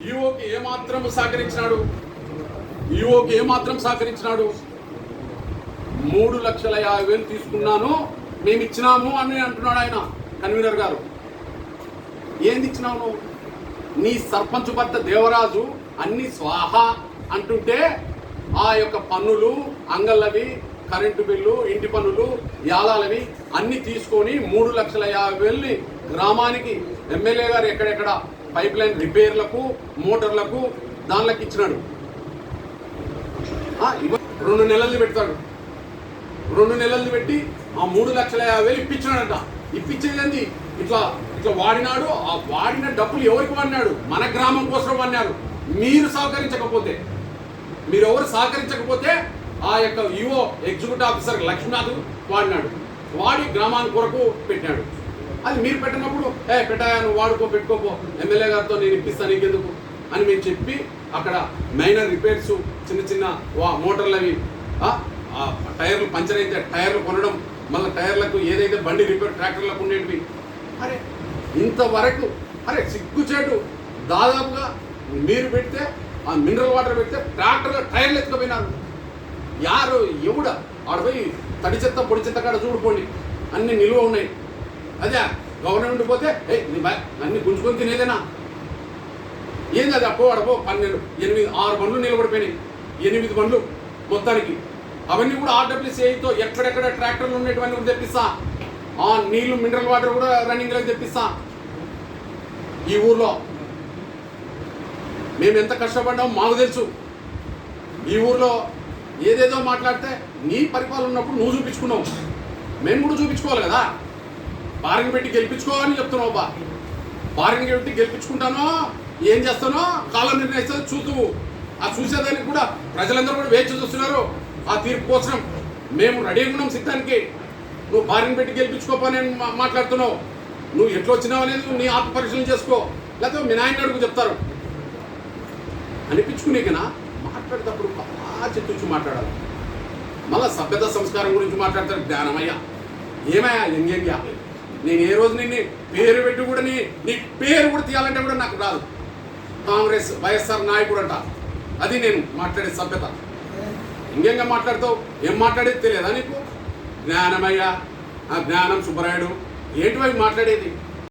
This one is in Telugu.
ఈఓకి ఏమాత్రం సహకరించినాడు? ఈఓకి ఏమాత్రం సహకరించినాడు? మూడు లక్షల యాభై వేలు తీసుకున్నాను మేము ఇచ్చినాము అని అంటున్నాడు ఆయన కన్వీనర్ గారు. ఏంది ఇచ్చినావు నువ్వు? నీ సర్పంచ్ భర్త దేవరాజు అన్ని స్వాహ అంటుంటే ఆ యొక్క పన్నులు అంగళ్ళవి కరెంటు బిల్లు ఇంటి పన్నులు యాలాలవి అన్ని తీసుకొని మూడు లక్షల యాభై వేలని గ్రామానికి ఎమ్మెల్యే గారు ఎక్కడెక్కడ పైప్ లైన్ రిపేర్లకు మోటార్లకు దానిలోకి ఇచ్చినాడు. రెండు నెలలు పెడతాడు. రెండు నెలలు పెట్టి ఆ మూడు లక్షల యాభై వేలు ఇప్పించినాడంట. ఇప్పించేది ఏంది ఇట్లా ఇట్లా వాడినాడు. ఆ వాడిన డబ్బులు ఎవరికి వాడినాడు? మన గ్రామం కోసం వాడినారు మీరు సహకరించకపోతే. మీరు ఎవరు సహకరించకపోతే ఆ యొక్క యువో ఎగ్జిక్యూటివ్ ఆఫీసర్ లక్ష్మీనాథ్ వాడినాడు. వాడి గ్రామానికి కొరకు పెట్టినాడు. అది మీరు పెట్టినప్పుడు ఏ పెట్టాయా నువ్వు వాడుకో పెట్టుకోపో ఎమ్మెల్యే గారితో నేను ఇప్పిస్తాను నీకెందుకు? అని మేము చెప్పి అక్కడ మైనర్ రిపేర్స్ చిన్న చిన్న వా మోటార్లు అవి టైర్లు పంచర్ అయితే టైర్లు కొనడం మళ్ళీ టైర్లకు ఏదైతే బండి రిపేర్ ట్రాక్టర్లకు ఉండేటివి. అరే ఇంతవరకు అరే సిగ్గుచేటు దాదాపుగా మీరు పెడితే ఆ మినరల్ వాటర్ పెడితే ట్రాక్టర్లో టైర్లు ఎత్తుకుపోయినారు. యారు ఎవడ? ఆడ పోయి తడి చెత్త పొడి చెత్త కాడ చూడుకోండి అన్ని నిల్వ ఉన్నాయి. అదే గవర్నమెంట్ పోతే ఏ నీ బా అన్ని గుంజుకొని తినేదేనా? ఏంది అది అప్పవాడపో పన్నెండు ఎనిమిది ఆరు బండ్లు నిలబడిపోయినాయి. ఎనిమిది బండ్లు మొత్తానికి. అవన్నీ కూడా ఆర్డబ్ల్యూసీఐతో ఎక్కడెక్కడ ట్రాక్టర్లు ఉండేటివన్నీ కూడా తెప్పిస్తా. ఆ నీళ్ళు మినరల్ వాటర్ కూడా రన్నింగ్లో తెప్పిస్తా. ఈ ఊర్లో మేము ఎంత కష్టపడ్డామో మాకు తెలుసు. ఈ ఊర్లో ఏదేదో మాట్లాడితే నీ పరిపాలన ఉన్నప్పుడు నువ్వు చూపించుకున్నావు. మేము కూడా చూపించుకోవాలి కదా. బారిని పెట్టి గెలిపించుకోవాలని చెప్తున్నావు బా. బారిని పెట్టి గెలిపించుకుంటానో ఏం చేస్తానో కాలం నిర్ణయిస్తుంది చూస్తూ ఆ చూసేదానికి కూడా ప్రజలందరూ కూడా వేచి చూస్తున్నారు. ఆ తీర్పు కోసం మేము రెడీగా ఉన్నాం సిద్ధానికి నువ్వు బారిని పెట్టి గెలిపించుకోపని మా- మాట్లాడుతున్నావు. నువ్వు ఎట్లా వచ్చినావు అనేది నీ ఆత్మ పరిశీలన చేసుకో. లేకపోతే మీ నాయన అడుగు చెప్తారు. అనిపించుకునేకనా మాట్లాడేటప్పుడు బాగా చెట్టుచ్చి మాట్లాడాలి. మళ్ళా సభ్యత సంస్కారం గురించి మాట్లాడతారు జ్ఞానమయ్యా. ఏమయ్యా ఎంగేంగ్యా నేను ఏ రోజు నిన్ను పేరు పెట్టి కూడా నీ నీ పేరు కూడా తీయాలంటే కూడా నాకు రాదు. కాంగ్రెస్ వైఎస్ఆర్ నాయకుడు అంట. అది నేను మాట్లాడే సభ్యత. ఇంకేంగా మాట్లాడతావు? ఏం మాట్లాడేది తెలియదా నీకు? జ్ఞానమయ్య ఆ జ్ఞానం సుబ్బరాయుడు ఏంటి అవి మాట్లాడేది?